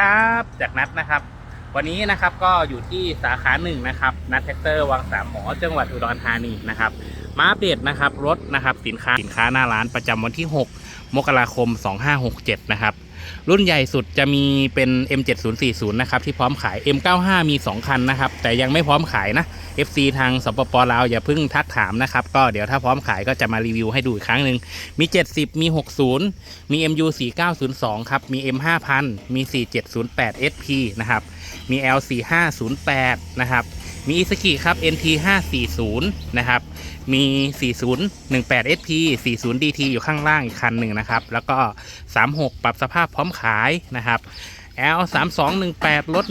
ครับจากนัดนะครับ วันนี้นะครับก็อยู่ที่สาขาหนึ่งนะครับนัดแท็กเตอร์วังสามหมอจังหวัดอุดรธานีนะครับมาอัปเดตนะครับรถนะครับสินค้าสินค้าหน้าร้านประจำวันที่ 6 มกราคม 2567 นะครับ รุ่นใหญ่สุดจะมีเป็น M7040 นะครับที่พร้อมขาย M95 มี 2 คันนะครับ แต่ยังไม่พร้อมขายนะ FC ทางสปปลาวอย่าเพิ่งทักถามนะครับ ก็เดี๋ยวถ้าพร้อมขายก็จะมารีวิวให้ดูอีกครั้งหนึ่งมี 70 มี 60 มี MU 4902 ครับ มี M 5000 มี 4708 SP นะครับ มี L 4508 นะครับ มี i s u k i ครับ NT 540นะครับ มี 4018 SP 40 DT อยู่ข้างล่างอีกคันหนึ่งนะครับ แล้วก็ 36 ปรับสภาพพร้อมขายนะครับ L 3218ลด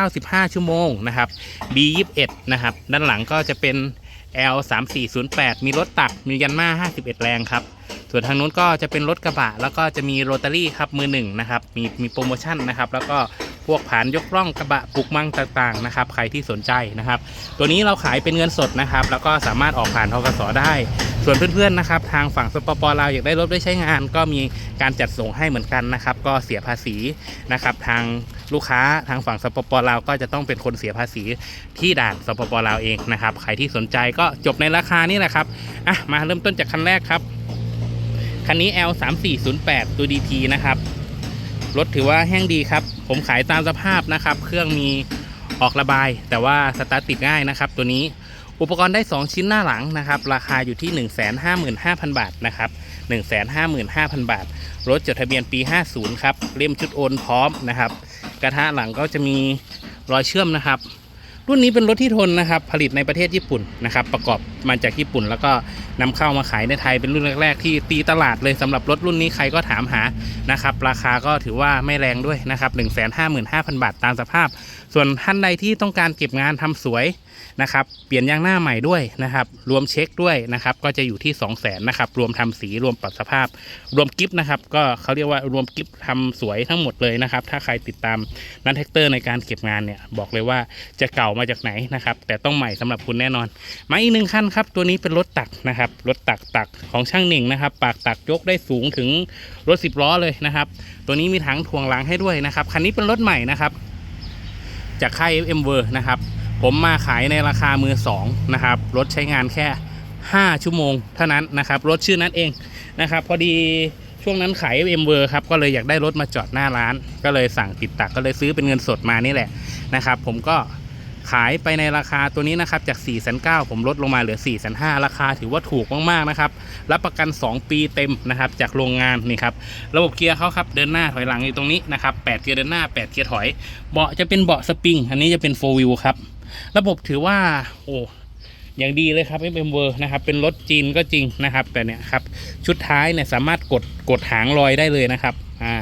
195 ชั่วโมงนะครับ B 21นะครับ ด้านหลังก็จะเป็น L 3408มีรถตัก มียันมา51 แรงครับ ส่วนทางนู้นก็จะเป็นรถกระบะ แล้วก็จะมีโรตารี่ครับมือหนึ่งนะครับ มีมีโปรโมชั่นนะครับ แล้วก็ พวกผานยกร่องกระบะปลุกมั่งต่างๆนะครับ ใครที่สนใจนะครับ ตัวนี้เราขายเป็นเงินสดนะครับ แล้วก็สามารถออกผ่านทกสได้ ส่วนเพื่อนๆนะครับ ทางฝั่งสปปลาวอยากได้รถได้ใช้งาน ก็มีการจัดส่งให้เหมือนกันนะครับ ก็เสียภาษีนะครับ ทางลูกค้าทางฝั่งสปปลาวก็จะต้องเป็นคนเสียภาษีที่ด่านสปปลาวเองนะครับ ใครที่สนใจก็จบในราคานี่แหละครับอะมาเริ่มต้นจากคันแรกครับคันนี้ L 3 4 0 8ตัว DT นะครับ รถถือว่าแห้งดีครับ ผมขายตามสภาพนะครับ เครื่องมีออกระบาย แต่ว่าสตาร์ทติดง่ายนะครับ ตัวนี้อุปกรณ์ได้ 2 ชิ้นหน้าหลังนะครับ ราคาอยู่ที่ 155,000 บาทนะครับ 155,000 บาท รถจดทะเบียนปี 50 ครับ เล่มชุดโอนพร้อมนะครับ กระทะหลังก็จะมีรอยเชื่อมนะครับ รุ่นนี้เป็นรถที่ทนนะครับ ผลิตในประเทศญี่ปุ่นนะครับ ประกอบมาจากญี่ปุ่น แล้วก็นำเข้ามาขายในไทยเป็นรุ่นแรก ๆ ที่ตีตลาดเลยสำหรับรถรุ่นนี้ใครก็ถามหานะครับ ราคาก็ถือว่าไม่แรงด้วยนะครับ155,000บาทตามสภาพ ส่วนท่านใดที่ต้องการเก็บงานทำสวย นะครับเปลี่ยนยางหน้าใหม่ด้วยนะครับรวมเช็คด้วยนะครับก็จะอยู่ที่ 2 0 0 0 0นนะครับรวมทำสีรวมปรับสภาพ รวมกิฟต์นะครับก็เขาเรียกว่ารวมกิฟต์ทำสวยทั้งหมดเลยนะครับถ้าใครติดตามนันแท็กเตอร์ในการเก็บงานเนี่ยบอกเลยว่าจะเก่ามาจากไหนนะครับแต่ต้องใหม่สำหรับคุณแน่นอนมาอีกหนึ่งคันครับตัวนี้เป็นรถตักนะครับรถตักตักของช่างหนึ่งนะครับปากตักยกได้สูงถึงรถ 10 ล้อเลยนะครับตัวนี้มีถังถ่วงหลังให้ด้วยนะครับคันนี้เป็นรถใหม่นะครับจากค่าย FM w o r นะครับ ผมมาขายในราคามือสองนะครับรถใช้งานแค่ 5 ชั่วโมงเท่านั้นนะครับรถชื่อนั้นเองนะครับพอดีช่วงนั้นขาย FM w o r ครับก็เลยอยากได้รถมาจอดหน้าร้าน ก็เลยสั่งติดตักก็เลยซื้อเป็นเงินสดมานี่แหละนะครับผมก็ขายไปในราคาตัวนี้นะครับจาก 4 9 0 0 0ผมลดลงมาเหลือ 4 5 0 0 0ราคาถือว่าถูกมากๆนะครับรับประกัน 2 ปีเต็มนะครับจากโรงงานนี่ครับระบบเกียร์เขาครับเดินหน้าถอยหลังอยู่ตรงนี้นะครับ8เกียร์เดินหน้า 8 เกียร์ถอย เบาะจะเป็นเบาะสปริง อันนี้จะเป็น4 wheel ครับ ระบบถือว่าโอ้อย่างดีเลยครับ FM w o r นะครับ เป็นรถจีนก็จริงนะครับ แต่เนี่ยครับ ชุดท้ายเนี่ยสามารถกดกดหางลอยได้เลยนะครับ อ่า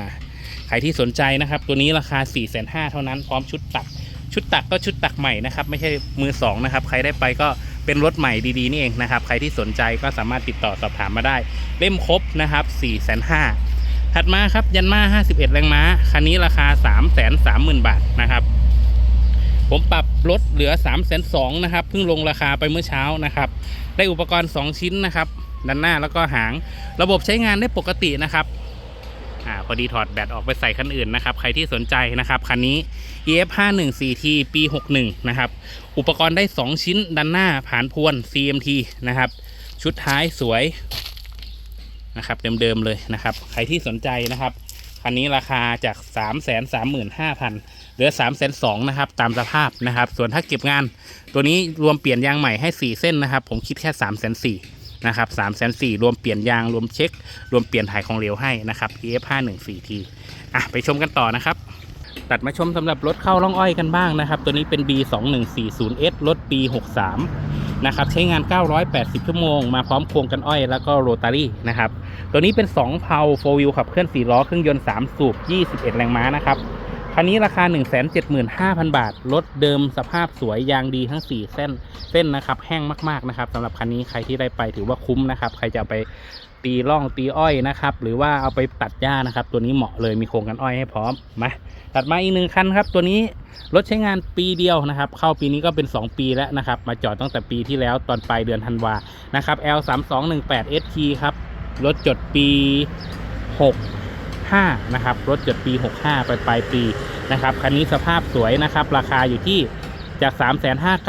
ใครที่สนใจนะครับ ตัวนี้ราคา 4 5 0 0 0เท่านั้น พร้อมชุดตัก ชุดตักก็ชุดตักใหม่นะครับ ไม่ใช่มือสองนะครับ ใครได้ไปก็เป็นรถใหม่ดีๆนี่เองนะครับ ใครที่สนใจก็สามารถติดต่อสอบถามมาได้ เล่มครบนะครับ4 5 0 0 0ถัดมาครับ ยันมา51 แรงม้า คันนี้ราคา 3 3 0 0 0 0 บาทนะครับ ผมปรับลดเหลือ3 2 0 0 0นะครับเพิ่งลงราคาไปเมื่อเช้านะครับ ได้อุปกรณ์ 2 ชิ้นนะครับด้านหน้าแล้วก็หาง ระบบใช้งานได้ปกตินะครับอ่าพอดีถอดแบตออกไปใส่คันอื่นนะครับ ใครที่สนใจนะครับคันนี้ EF 5 1 4 T ปี 61 นะครับ อุปกรณ์ได้ 2 ชิ้นด้านหน้าผ่านพวน CMT นะครับ ชุดท้ายสวยนะครับเดิมๆเลยนะครับ ใครที่สนใจนะครับคันนี้ราคาจาก 3 3 5 0 0 0 เหลือ3 2 0 0 0นะครับตามสภาพนะครับ ส่วนถ้าเก็บงานตัวนี้รวมเปลี่ยนยางใหม่ให้ 4 เส้นนะครับ ผมคิดแค่3 4 0 0 0นะครับ3 4 0 0 0รวมเปลี่ยนยางรวมเช็ค รวมเปลี่ยนถ่ายของเหลวให้นะครับ EF 5 1 4 T อะไปชมกันต่อนะครับ ตัดมาชมสำหรับรถเข้าร่องอ้อยกันบ้างนะครับ ตัวนี้เป็น B 2 1 4 0 S รถปี63นะครับใช้งาน 980 ชั่วโมง มาพร้อมโครงกันอ้อยแล้วก็โรตารี่นะครับ ตัวนี้เป็น 2 เพาโฟวิลขับเคลื่อน 4 ล้อเครื่องยนต์ 3 สูบ 21 แรงม้านะครับ คันนี้ราคา 175,000 บาท รถเดิมสภาพสวยยางดีทั้ง 4 เส้นเส้นนะครับ แห้งมากๆนะครับสำหรับคันนี้ใครที่ได้ไปถือว่าคุ้มนะครับ ใครจะไปตีร่องตีอ้อยนะครับ หรือว่าเอาไปตัดหญ้านะครับ ตัวนี้เหมาะเลยมีโครงกันอ้อยให้พร้อมมาตัดมาอีกหนึ่งคันครับ ตัวนี้รถใช้งานปีเดียวนะครับ เข้าปีนี้ก็เป็น 2 ปีแล้วนะครับ มาจอดตั้งแต่ปีที่แล้วตอนปลายเดือนธันวานะครับ L 3 2 1 8 ST ครับรถจดปี 6 65 นะครับ รถจดปี 65 ไปปลายปีนะครับ คันนี้สภาพสวยนะครับ ราคาอยู่ที่จาก3 5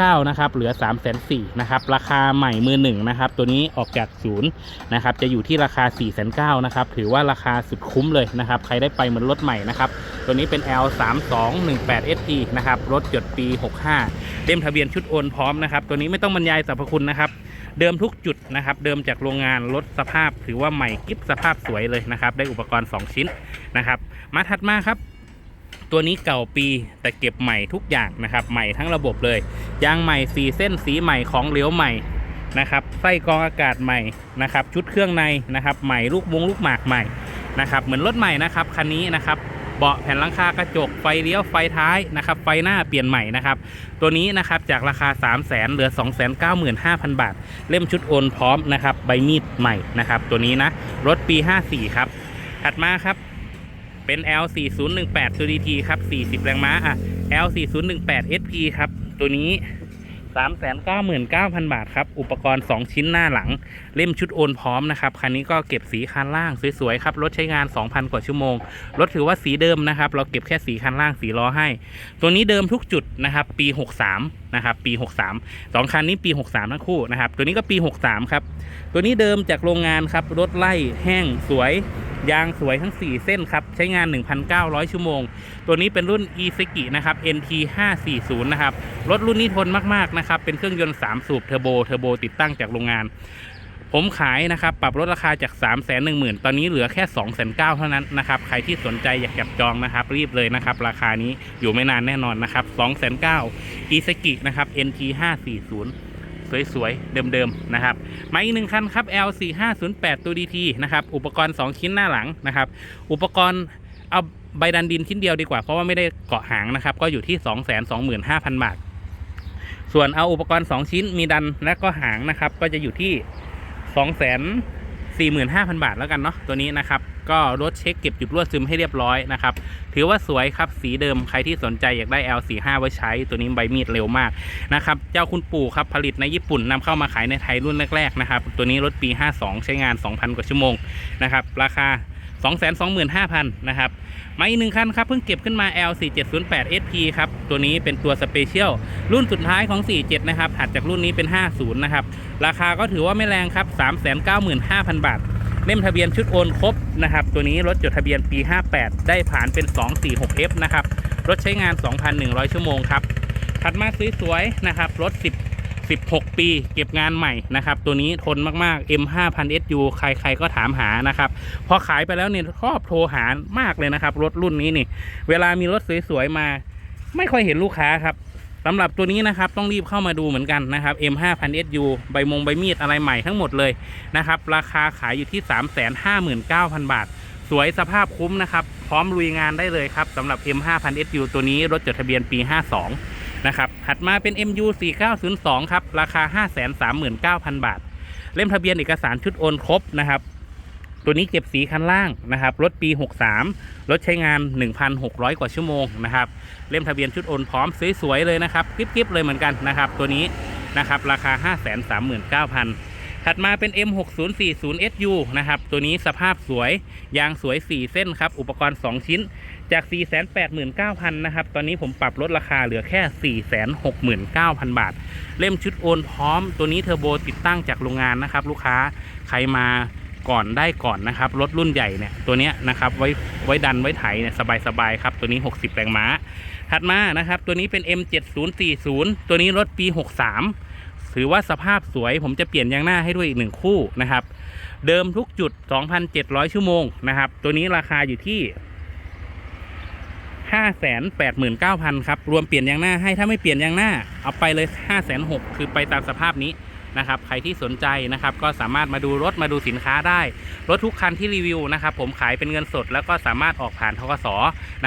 9 0 0นะครับ เหลือ 3 4 0 0นะครับ ราคาใหม่มือหนึ่งนะครับ ตัวนี้ออกจากศูนย์นะครับ จะอยู่ที่ราคา 4 9 0 0นะครับ ถือว่าราคาสุดคุ้มเลยนะครับ ใครได้ไปเหมือนรถใหม่นะครับ ตัวนี้เป็น L 3 2 1 8 ST นะครับ รถจดปี 65 เล่มทะเบียนชุดโอนพร้อมนะครับ ตัวนี้ไม่ต้องบรรยายสรรพคุณนะครับ เดิมทุกจุดนะครับ เดิมจากโรงงานรถสภาพถือว่าใหม่กิฟสภาพสวยเลยนะครับ ได้อุปกรณ์ 2 ชิ้นนะครับ มาถัดมาครับ ตัวนี้เก่าปีแต่เก็บใหม่ทุกอย่างนะครับ ใหม่ทั้งระบบเลย ยางใหม่สีเส้นสีใหม่ของเหลวใหม่นะครับ ไส้กรองอากาศใหม่นะครับ ชุดเครื่องในนะครับ ใหม่ลูกวงลูกหมากใหม่นะครับ เหมือนรถใหม่นะครับคันนี้นะครับ บาะแผ่นหลังคากระจกไฟเลี้ยวไฟท้ายนะครับ ไฟหน้าเปลี่ยนใหม่นะครับ ตัวนี้นะครับจากราคา 3 0 0แสนเหลือ 2 9 5 0 0 0 บาท เล่มชุดโอนพร้อมนะครับใบมีดใหม่นะครับ ตัวนี้นะ รถปี 54 ครับ ถัดมาครับเป็น L 4 0 1 8 ตัว DT ครับ 40 แรงม้าอะ L 4 0 1 8 SP ครับ ตัวนี้ 399,000 บาทครับ อุปกรณ์ 2 ชิ้นหน้าหลัง เล่มชุดโอนพร้อมนะครับ คันนี้ก็เก็บสีคันล่างสวยๆครับ รถใช้งาน 2,000 กว่าชั่วโมง รถถือว่าสีเดิมนะครับ เราเก็บแค่สีคันล่างสีล้อให้ ตัวนี้เดิมทุกจุดนะครับ ปี 63 นะครับปี 63 2 คันนี้ปี 63 ทั้งคู่นะครับตัวนี้ก็ปี 63 ครับ ตัวนี้เดิมจากโรงงานครับรถไล่แห้งสวย ยางสวยทั้ง 4 เส้นครับ ใช้งาน 1,900 ชั่วโมง ตัวนี้เป็นรุ่น e s k i นะครับ NT 540 นะครับ รถรุ่นนี้ทนมาก ๆ นะครับ เป็นเครื่องยนต์ 3 สูบเทอร์โบเทอร์โบติดตั้งจากโรงงาน ผมขายนะครับ ปรับลดราคาจาก 3 1 0 0 0 0 ตอนนี้เหลือแค่ 2 9 0 0 0เท่านั้นนะครับ ใครที่สนใจอยากจับจองนะครับ รีบเลยนะครับ ราคานี้อยู่ไม่นานแน่นอนนะครับ 2 9 0 0 0 e s k i นะครับ NT 540สวยๆ เดิมๆ นะครับ มาอีกหนึ่งคันครับ L 4 5 0 8 ตัว DT นะครับ อุปกรณ์ 2 ชิ้นหน้าหลังนะครับ อุปกรณ์เอาใบดันดินชิ้นเดียวดีกว่า เพราะว่าไม่ได้เกาะหางนะครับ ก็อยู่ที่ 225,000 บาท ส่วนเอาอุปกรณ์ 2 ชิ้นมีดันและก็หางนะครับ ก็จะอยู่ที่ 245,000 บาทแล้วกันเนาะตัวนี้นะครับ ก็รถเช็คเก็บจุดรั่วซึมให้เรียบร้อยนะครับ ถือว่าสวยครับสีเดิมใครที่สนใจอยากได้ L45 ไว้ใช้ตัวนี้ใบมีดเร็วมากนะครับ เจ้าคุณปู่ครับผลิตในญี่ปุ่นนำเข้ามาขายในไทยรุ่นแรกๆนะครับ ตัวนี้รถปี 52 ใช้งาน 2,000 กว่าชั่วโมงนะครับราคา 225,000 นะครับ มาอีกหนึ่งคันครับ เพิ่งเก็บขึ้นมา L4708 SP ครับ ตัวนี้เป็นตัวสเปเชียลรุ่นสุดท้ายของ 47 นะครับ ถัดจากรุ่นนี้เป็น 50 นะครับ ราคาก็ถือว่าไม่แรงครับ 395,000 บาท เล่มทะเบียนชุดโอนครบนะครับ ตัวนี้รถจดทะเบียนปี 58 ได้ผ่านเป็น 246F นะครับ รถใช้งาน 2,100 ชั่วโมงครับ ถัดมาสวยๆนะครับ รถ 10 16 ปี เก็บงานใหม่นะครับ ตัวนี้ทนมากๆ M5000 SU ใครๆก็ถามหานะครับ พอขายไปแล้วเนี่ยชอบโทรหามากเลยนะครับ รถรุ่นนี้นี่ เวลามีรถสวยๆมา ไม่ค่อยเห็นลูกค้าครับสำหรับตัวนี้นะครับต้องรีบเข้ามาดูเหมือนกันนะครับ M5000 SU ใบมงใบมีดอะไรใหม่ทั้งหมดเลยนะครับ ราคาขายอยู่ที่ 359,000 บาท สวยสภาพคุ้มนะครับ พร้อมลุยงานได้เลยครับสำหรับ M5000 SU ตัวนี้รถจดทะเบียนปี 52 นะครับถัดมาเป็น MU 4902ครับ ราคา 539,000 บาท เล่มทะเบียนเอกสารชุดโอนครบนะครับ ตัวนี้เก็บสีคันล่างนะครับ รถปี 63 รถใช้งาน 1,600 กว่าชั่วโมงนะครับ เล่มทะเบียนชุดโอนพร้อมสวยๆเลยนะครับกริบๆเลยเหมือนกันนะครับ ตัวนี้นะครับ ราคา 539,000 ถัดมาเป็น M6040SU นะครับ ตัวนี้สภาพสวย ยางสวย 4 เส้นครับ อุปกรณ์ 2 ชิ้น จาก 489,000 นะครับ ตอนนี้ผมปรับลดราคาเหลือแค่ 469,000 บาท เล่มชุดโอนพร้อม ตัวนี้เทอร์โบติดตั้งจากโรงงานนะครับ ลูกค้า ใครมาก่อนได้ก่อนนะครับ รถรุ่นใหญ่เนี่ย ตัวนี้นะครับ ไว้ไว้ดันไว้ไถเนี่ยสบายๆครับ ตัวนี้ 60 แรงม้า ถัดมานะครับ ตัวนี้เป็น M7040 ตัวนี้รถปี 63 ถือว่าสภาพสวย ผมจะเปลี่ยนยางหน้าให้ด้วยอีกหนึ่งคู่นะครับ เดิมทุกจุด 2,700 ชั่วโมงนะครับ ตัวนี้ราคาอยู่ที่ 589,000 ครับ รวมเปลี่ยนยางหน้าให้ถ้าไม่เปลี่ยนยางหน้า เอาไปเลย 506,000 คือไปตามสภาพนี้ นะครับใครที่สนใจนะครับก็สามารถมาดูรถมาดูสินค้าได้ รถทุกคันที่รีวิวนะครับผมขายเป็นเงินสด แล้วก็สามารถออกผ่านทกส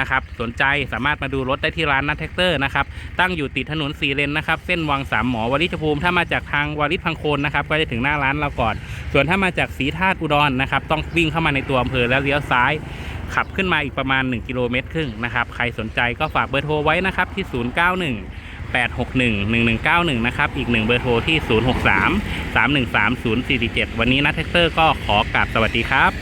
นะครับสนใจสามารถมาดูรถได้ที่ร้านนัทแท็กเตอร์นะครับตั้งอยู่ติดถนนสีเลนนะครับเส้นวังสามหมอวริชภูมิ ถ้ามาจากทางวริชพังโคนนะครับก็จะถึงหน้าร้านเราก่อน ส่วนถ้ามาจากสีธาตุอุดรนะครับต้องวิ่งเข้ามาในตัวอำเภอแล้วเลี้ยวซ้ายขับขึ้นมาอีกประมาณ 1 กิโลเมตรครึ่งนะครับ ใครสนใจก็ฝากเบอร์โทรไว้นะครับที่ 091 861 1191 นะครับ อีกหนึ่งเบอร์โทรที่ 063 313 0447 วันนี้นัทแท็กเตอร์ก็ขอกราบสวัสดีครับ